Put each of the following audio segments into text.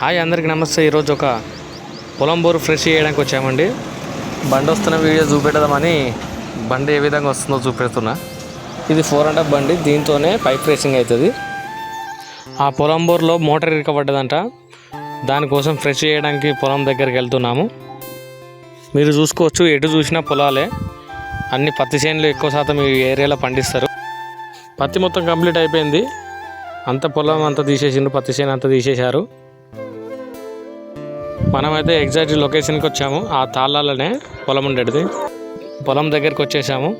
Hi అందరికి నమస్తే. ఈరోజు ఒక పొలం బోరు ఫ్రెష్ చేయడానికి వచ్చామండి. బండి వస్తున్న వీడియో చూపెడదామని బండి ఏ విధంగా వస్తుందో చూపెడుతున్నా. ఇది ఫోర్ అండ్ హాఫ్ బండి దీంతోనే పైప్ రేసింగ్ అవుతుంది. ఆ పొలం బోర్లో మోటార్ ఇరకబడ్డదంట. దానికోసం ఫ్రెష్ చేయడానికి పొలం దగ్గరికి వెళ్తున్నాము. మీరు చూసుకోవచ్చు ఎటు చూసినా పొలాలే. అన్ని పత్తి చేనులు ఎక్కువ శాతం ఈ ఏరియాలో పండిస్తారు. పత్తి మొత్తం కంప్లీట్ అయిపోయింది. అంత పొలం అంతా తీసేసిండ్రు పత్తి చేను అంతా తీసేశారు. మనమైతే ఎగ్జాక్ట్ లొకేషన్కి వచ్చాము. ఆ తాళాలనే పొలం ఉండేది పొలం దగ్గరికి వచ్చేసాము.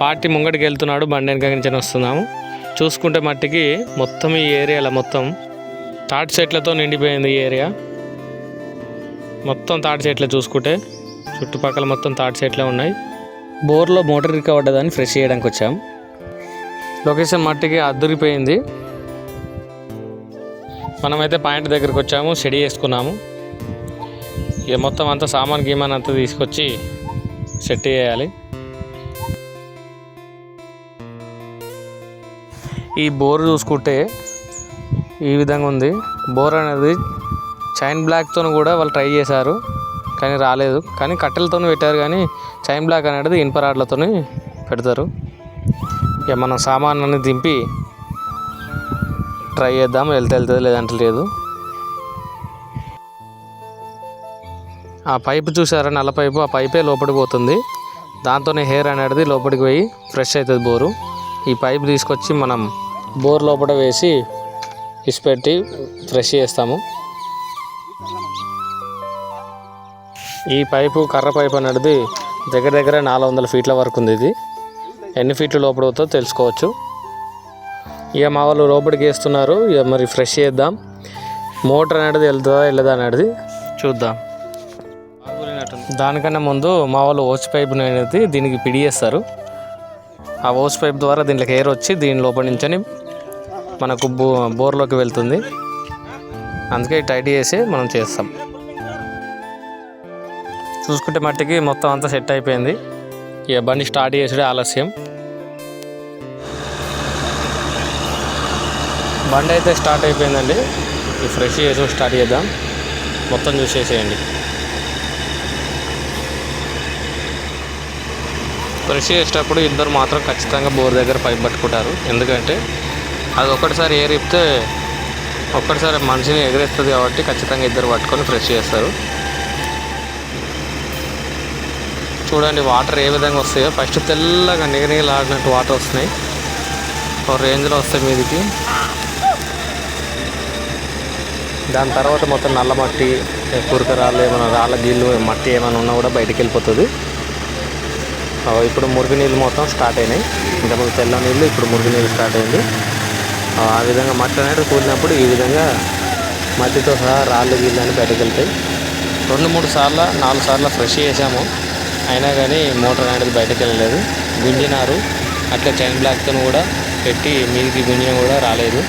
పార్టీ ముంగడికి వెళ్తున్నాడు. బండి వెనక నుంచి వస్తున్నాము. చూసుకుంటే మట్టికి మొత్తం ఈ ఏరియాలో మొత్తం తాటి చెట్లతో నిండిపోయింది ఈ ఏరియా మొత్తం తాటి చెట్లే చూసుకుంటే. చుట్టుపక్కల మొత్తం తాటి చెట్లే ఉన్నాయి. బోర్లో మోటార్ రికవడ్డదని ఫ్రెష్ చేయడానికి వచ్చాం లొకేషన్ మట్టికి అద్దరిపోయింది. మనమైతే పాయింట్ దగ్గరికి వచ్చాము స్టడీ చేసుకున్నాము ఇక మొత్తం అంతా సామాన్ గీమాన్ అంతా తీసుకొచ్చి సెట్ చేయాలి. ఈ బోర్ చూసుకుంటే ఈ విధంగా ఉంది. బోర్ అనేది చైన్ బ్లాక్తో కూడా వాళ్ళు ట్రై చేశారు కానీ రాలేదు. కానీ కట్టెలతో పెట్టారు కానీ చైన్ బ్లాక్ అనేది ఇనుప రాడ్లతో పెడతారు. ఇక మనం సామాన్ని దింపి ట్రై చేద్దాం వెళ్తే వెళ్తుంది లేదంటే లేదు. ఆ పైపు చూసారా? నల్ల పైపు ఆ పైపే లోపలికి పోతుంది. దాంతోనే హెయిర్ అనేది లోపలికి పోయి ఫ్రెష్ అవుతుంది బోరు. ఈ పైపు తీసుకొచ్చి మనం బోర్ లోపల వేసి ఇసిపెట్టి ఫ్రెష్ చేస్తాము. ఈ పైపు కర్ర పైపు అనేది దగ్గర దగ్గర నాలుగు వందల ఫీట్ల వరకు ఉంది ఇది. ఎన్ని ఫీట్లు లోపల అవుతుందో తెలుసుకోవచ్చు. ఇక మా వాళ్ళు లోపలికి వేస్తున్నారు. ఇక మరి ఫ్రెష్ చేద్దాం. మోటార్ అనేది వెళ్తుందా వెళ్ళదా అనేది చూద్దాం. దానికన్నా ముందు మా వాళ్ళు ఓచ్ పైప్ అనేది దీనికి పిడి చేస్తారు. ఆ ఓచ్ పైప్ ద్వారా దీంట్లో ఎయిర్ వచ్చి దీని లోపల నుంచని మనకు బో బోర్లోకి వెళ్తుంది. అందుకే టైట్ చేసి మనం చేస్తాం. చూసుకుంటే మట్టికి మొత్తం అంతా సెట్ అయిపోయింది. ఇక బండి స్టార్ట్ చేసుడే ఆలస్యం. బండి అయితే స్టార్ట్ అయిపోయిందండి. ఈ ఫ్రెష్ చేసి స్టార్ట్ చేద్దాం. మొత్తం చూసేసేయండి. ఫ్రెష్ చేసేటప్పుడు ఇద్దరు మాత్రం ఖచ్చితంగా బోర్ దగ్గర పైప్ పట్టుకుంటారు. ఎందుకంటే అది ఒక్కటిసారి ఏరిపితే ఒక్కటిసారి మనిషిని ఎగరేస్తుంది కాబట్టి ఖచ్చితంగా ఇద్దరు పట్టుకొని ఫ్రెష్ చేస్తారు. చూడండి వాటర్ ఏ విధంగా వస్తాయో. ఫస్ట్ తెల్లగా నిగనిగలాడినట్టు వాటర్ వస్తున్నాయి. ఒక రేంజ్లో వస్తాయి మీదికి. దాని తర్వాత మొత్తం నల్ల మట్టి కురక రాళ్ళు ఏమైనా రాళ్ళ గీళ్ళు మట్టి ఏమైనా ఉన్నా కూడా బయటికి వెళ్ళిపోతుంది. ఇప్పుడు మురికి నీళ్ళు మొత్తం స్టార్ట్ అయినాయి. ఇంతకుముందు తెల్ల నీళ్ళు ఇప్పుడు మురుగు నీళ్ళు స్టార్ట్ అయింది. ఆ, ఆ విధంగా మట్టి అనేది కూలినప్పుడు ఈ విధంగా మట్టితో సహా రాళ్ళు గీళ్ళు అని బయటకు వెళ్తాయి. రెండు మూడు సార్లు నాలుగు సార్లు ఫ్రెష్ చేసాము అయినా కానీ మోటార్ అనేది బయటకు వెళ్ళలేదు. గుంజినారు. అట్లా చైన్ బ్లాక్తో కూడా పెట్టి మీదికి గుంజిన కూడా రాలేదు.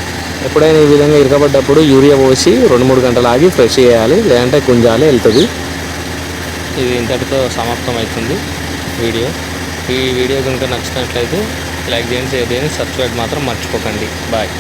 ఎప్పుడైనా ఈ విధంగా ఇరకబడ్డప్పుడు యూరియా పోసి రెండు మూడు గంటలు ఆగి ఫ్రెష్ చేయాలి లేదంటే గుంజాలి వెళ్తుంది. ఇది ఇంతటితో సమాప్తం అవుతుంది వీడియో. ఈ వీడియో కనుక నచ్చినట్లయితే లైక్ చేయండి షేర్ చేయండి సబ్స్క్రైబ్ మాత్రం మర్చిపోకండి. బాయ్.